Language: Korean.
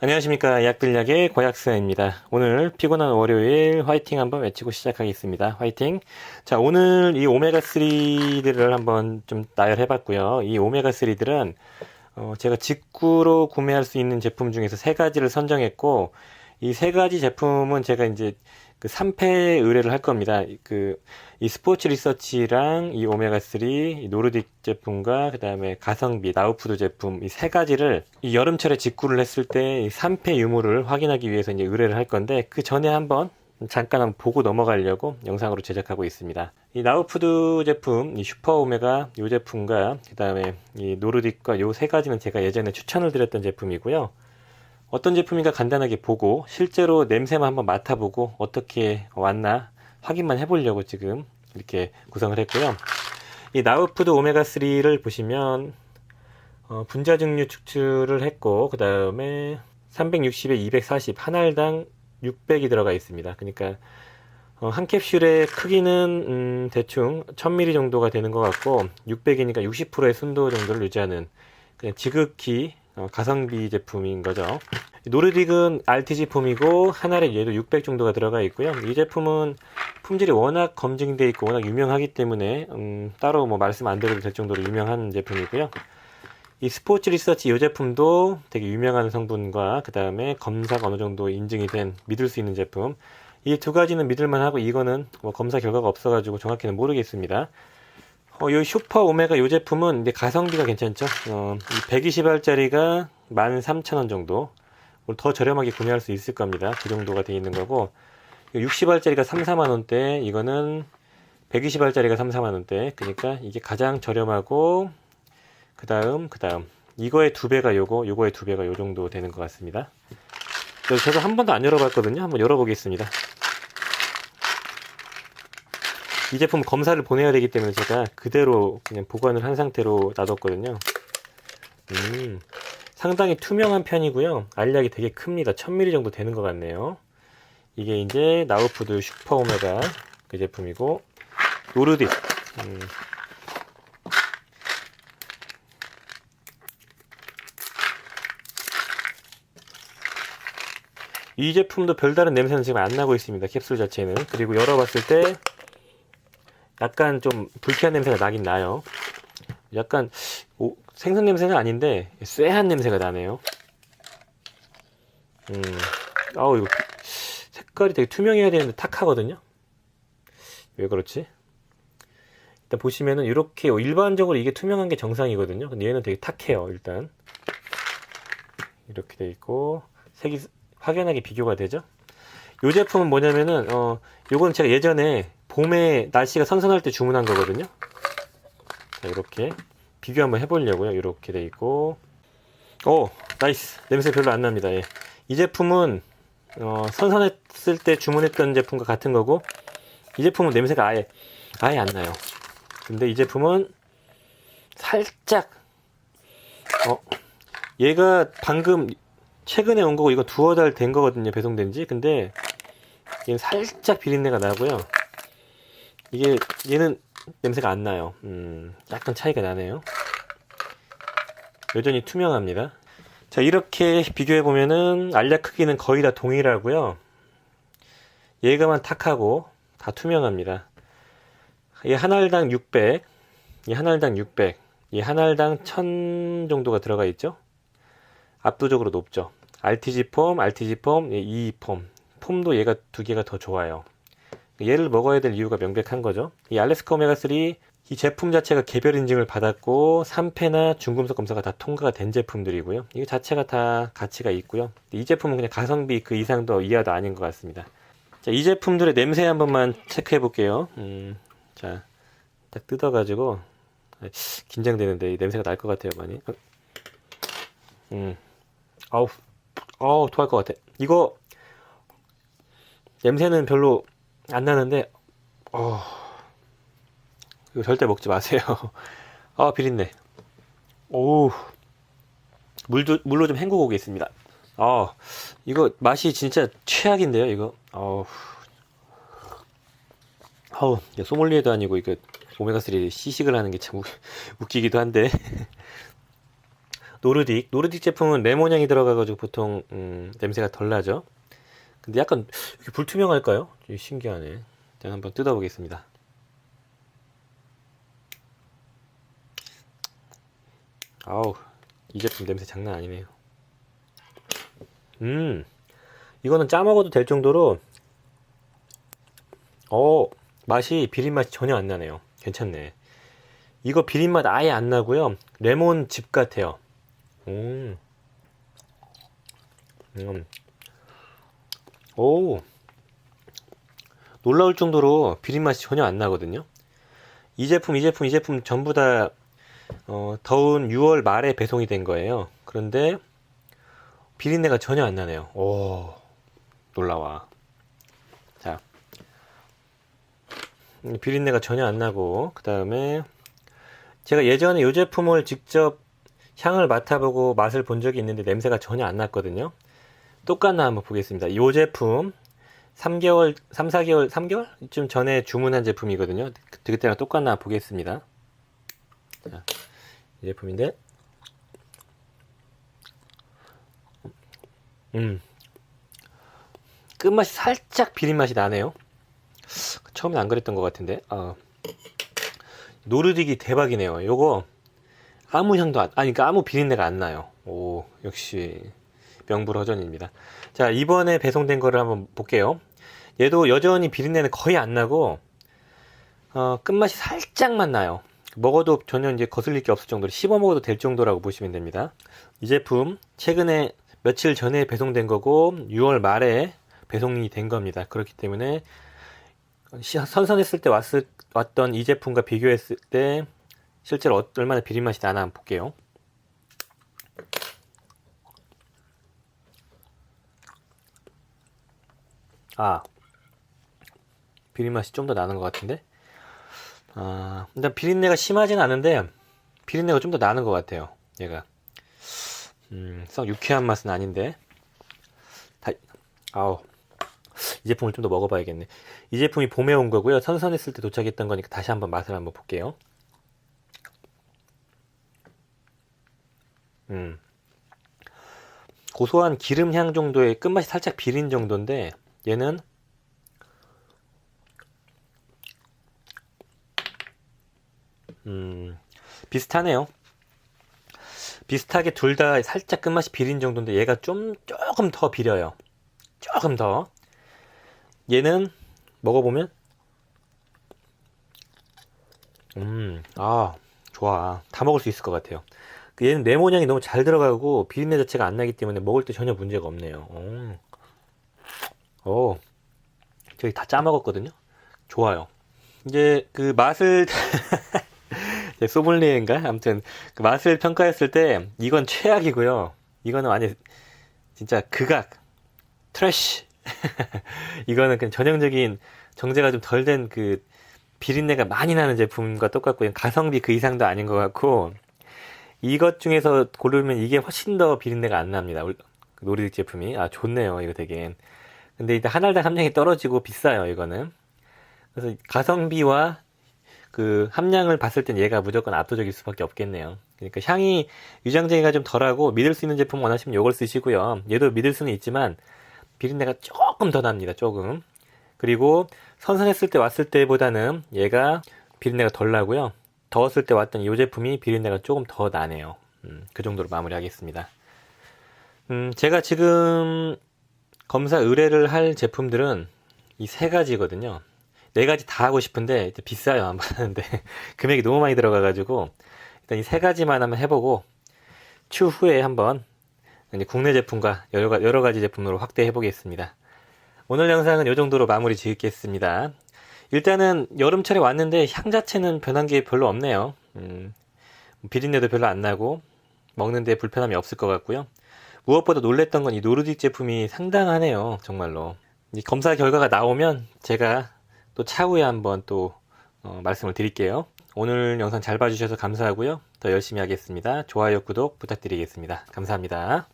안녕하십니까 약들약의 고약사입니다. 오늘 피곤한 월요일 화이팅 한번 외치고 시작하겠습니다. 화이팅. 자 오늘 이 오메가3들을 한번 좀 나열해봤고요. 이 오메가3들은 어, 제가 직구로 구매할 수 있는 제품 중에서 세 가지를 선정했고 이 세 가지 제품은 제가 이제 그 3패 의뢰를 할 겁니다. 그, 이 스포츠 리서치랑 이 오메가3, 이 노르딕 제품과 그 다음에 가성비, 나우푸드 제품 이 세 가지를 이 여름철에 직구를 했을 때 이 3패 유무를 확인하기 위해서 이제 의뢰를 할 건데 그 전에 한번 잠깐 한번 보고 넘어가려고 영상으로 제작하고 있습니다. 이 나우푸드 제품, 이 슈퍼 오메가 이 제품과 그 다음에 이 노르딕과 요세 가지는 제가 예전에 추천을 드렸던 제품이고요. 어떤 제품인가 간단하게 보고 실제로 냄새만 한번 맡아보고 어떻게 왔나 확인만 해보려고 지금 이렇게 구성을 했고요. 이 나우푸드 오메가3를 보시면 어, 분자증류 축출을 했고 그 다음에 360에 240 한 알당 600이 들어가 있습니다. 그러니까 어, 한 캡슐의 크기는 음, 대충 1000ml 정도가 되는 것 같고 600이니까 60%의 순도 정도를 유지하는 그냥 지극히 어, 가성비 제품인 거죠. 노르딕은 RTG 폼이고 하나에 얘도 600 정도가 들어가 있고요. 이 제품은 품질이 워낙 검증돼 있고 워낙 유명하기 때문에 음, 따로 뭐 말씀 안 드려도 될 정도로 유명한 제품이고요. 이 스포츠 리서치 이 제품도 되게 유명한 성분과 그 다음에 검사가 어느 정도 인증이 된 믿을 수 있는 제품. 이 두 가지는 믿을만 하고 이거는 뭐 검사 결과가 없어가지고 정확히는 모르겠습니다. 어, 요 슈퍼 오메가 요 제품은 이제 가성비가 괜찮죠. 어, 120알짜리가 13,000원 정도. 더 저렴하게 구매할 수 있을 겁니다. 그 정도가 돼 있는 거고. 60알짜리가 3, 4만 원대, 이거는 120알짜리가 3, 4만 원대. 그러니까 이게 가장 저렴하고, 그 다음, 그 다음. 이거의 두 배가 요거, 요거의 두 배가 요 정도 되는 것 같습니다. 저도 한 번도 안 열어봤거든요. 한번 열어보겠습니다. 이 제품 검사를 보내야 되기 때문에 제가 그대로 그냥 보관을 한 상태로 놔뒀거든요. 음, 상당히 투명한 편이고요. 알약이 되게 큽니다. 1000ml 정도 되는 것 같네요. 이게 이제 나우푸드 슈퍼 오메가 그 제품이고 노르딕 음. 이 제품도 별다른 냄새는 지금 안 나고 있습니다. 캡슐 자체는. 그리고 열어봤을 때 약간 좀 불쾌한 냄새가 나긴 나요. 약간 오, 생선 냄새는 아닌데 쇠한 냄새가 나네요. 음, 아우 이거 색깔이 되게 투명해야 되는데 탁하거든요. 왜 그렇지? 일단 보시면은 이렇게 일반적으로 이게 투명한 게 정상이거든요. 근데 얘는 되게 탁해요. 일단 이렇게 돼 있고 색이 확연하게 비교가 되죠. 이 제품은 뭐냐면은 어 요건 제가 예전에 봄에 날씨가 선선할 때 주문한 거거든요. 자, 이렇게 비교 한번 해보려고요. 이렇게 돼 있고, 오 나이스 냄새 별로 안 납니다. 예. 이 제품은 어, 선선했을 때 주문했던 제품과 같은 거고, 이 제품은 냄새가 아예 아예 안 나요. 근데 이 제품은 살짝 어 얘가 방금 최근에 온 거고 이거 두어 달 된 거거든요 배송된 지 근데 얘는 살짝 비린내가 나고요 이게 얘는 냄새가 안 나요. 음, 약간 차이가 나네요. 여전히 투명합니다. 자 이렇게 비교해 보면은 알약 크기는 거의 다 동일하고요. 얘가만 탁하고 다 투명합니다. 얘 한 알당 600, 얘한 알당 600, 얘한 알당 1000 정도가 들어가 있죠. 압도적으로 높죠. RTG 폼, RTG 폼, E 폼. 폼도 얘가 두 개가 더 좋아요. 얘를 먹어야 될 이유가 명백한 거죠. 이 알래스카 오메가3 이 제품 자체가 개별 인증을 받았고 3패나 중금속 검사가 다 통과가 된 제품들이고요. 이 자체가 다 가치가 있고요. 이 제품은 그냥 가성비 그 이상도 이하도 아닌 것 같습니다. 자, 이 제품들의 냄새 한 번만 체크해 볼게요. 음, 자, 딱 뜯어가지고 아, 긴장되는데 이 냄새가 날 것 같아요, 많이. 어, 음, 아우, 아우 토할 것 같아. 이거 냄새는 별로 안 나는데 어 이거 절대 먹지 마세요. 아 비린내. 오 물도 물로 좀 헹구고 오겠습니다. 아 이거 맛이 진짜 최악인데요 이거. 어우 아우 소믈리에도 아니고 이거 오메가3 시식을 하는 게 참 웃기기도 한데 노르딕. 노르딕 제품은 레몬 향이 들어가가지고 보통, 음, 냄새가 덜 나죠. 근데 약간, 이렇게 불투명할까요? 신기하네. 제가 한번 뜯어보겠습니다. 아우, 이 제품 냄새 장난 아니네요. 음, 이거는 짜 먹어도 될 정도로, 어, 맛이 비린 맛이 전혀 안 나네요. 괜찮네. 이거 비린 맛 아예 안 나고요. 레몬 즙 같아요. 음. 음. 오. 놀라울 정도로 비린 맛이 전혀 안 나거든요. 이 제품, 이 제품, 이 제품 전부 다 어, 더운 6월 말에 배송이 된 거예요. 그런데 비린내가 전혀 안 나네요. 오, 놀라와. 자, 음, 비린내가 전혀 안 나고 그 다음에 제가 예전에 이 제품을 직접 향을 맡아보고 맛을 본 적이 있는데 냄새가 전혀 안 났거든요. 똑같나 한번 보겠습니다. 이 제품 3개월, 3, 4개월, 3개월쯤 전에 주문한 제품이거든요. 그- 그때랑 똑같나 보겠습니다. 자, 이 제품인데, 음, 끝맛이 살짝 비린 맛이 나네요. 처음엔 안 그랬던 것 같은데, 아, 노르딕이 대박이네요. 요거 아무 향도 안, 아니, 그러니까 아무 비린내가 안 나요. 오, 역시 명불허전입니다. 자, 이번에 배송된 거를 한번 볼게요. 얘도 여전히 비린내는 거의 안 나고, 어, 끝맛이 살짝만 나요. 먹어도 전혀 이제 거슬릴 게 없을 정도로 씹어 먹어도 될 정도라고 보시면 됩니다. 이 제품 최근에 며칠 전에 배송된 거고 6월 말에 배송이 된 겁니다. 그렇기 때문에 시- 선선했을 때 왔을, 왔던 이 제품과 비교했을 때 실제로 어- 얼마나 비린 맛이 나나 한번 볼게요. 아, 비린 맛이 좀 더 나는 것 같은데? 아, 일단 비린내가 심하진 않은데, 비린내가 좀 더 나는 것 같아요. 얘가. 음, 썩 유쾌한 맛은 아닌데. 다, 아우. 이 제품을 좀 더 먹어봐야겠네. 이 제품이 봄에 온 거고요. 선선했을 때 도착했던 거니까 다시 한번 맛을 한번 볼게요. 음. 고소한 기름 향 정도의 끝맛이 살짝 비린 정도인데, 얘는 음, 비슷하네요. 비슷하게 둘 다 살짝 끝맛이 비린 정도인데 얘가 좀 조금 더 비려요. 조금 더. 얘는 먹어보면 음, 아, 좋아. 다 먹을 수 있을 것 같아요. 그 얘는 레몬 향이 너무 잘 들어가고 비린내 자체가 안 나기 때문에 먹을 때 전혀 문제가 없네요. 오, 오. 저희 다 짜먹었거든요. 좋아요. 이제 그 맛을 제 소믈리에인가? 아무튼 그 맛을 평가했을 때 이건 최악이고요. 이거는 완전 진짜 극악, 트래쉬. 이거는 그냥 전형적인 정제가 좀 덜 된 그 비린내가 많이 나는 제품과 똑같고 가성비 그 이상도 아닌 것 같고 이것 중에서 고르면 이게 훨씬 더 비린내가 안 납니다. 노리딕 제품이 아 좋네요. 이거 되게. 근데 일단 한 알당 함량이 떨어지고 비싸요. 이거는. 그래서 가성비와 그 함량을 봤을 땐 얘가 무조건 압도적일 수밖에 없겠네요. 그러니까 향이 유장쟁이가 좀 덜하고 믿을 수 있는 제품 원하시면 이걸 쓰시고요. 얘도 믿을 수는 있지만 비린내가 조금 더 납니다. 조금. 그리고 선선했을 때 왔을 때보다는 얘가 비린내가 덜 나고요. 더웠을 때 왔던 이 제품이 비린내가 조금 더 나네요. 음, 그 정도로 마무리하겠습니다. 음, 제가 지금 검사 의뢰를 할 제품들은 이 세 가지거든요. 네 가지 다 하고 싶은데 비싸요 안 받는데 금액이 너무 많이 들어가가지고 일단 이 세 가지만 한번 해보고 추후에 한번 국내 제품과 여러, 가지 제품으로 확대해 보겠습니다. 오늘 영상은 이 정도로 마무리 지을겠습니다. 일단은 여름철에 왔는데 향 자체는 변한 게 별로 없네요. 음, 비린내도 별로 안 나고 먹는데 불편함이 없을 것 같고요. 무엇보다 놀랬던 건 이 노르딕 제품이 상당하네요. 정말로. 이 검사 결과가 나오면 제가 또 차후에 한번 또 어, 말씀을 드릴게요. 오늘 영상 잘 봐주셔서 감사하고요. 더 열심히 하겠습니다. 좋아요, 구독 부탁드리겠습니다. 감사합니다.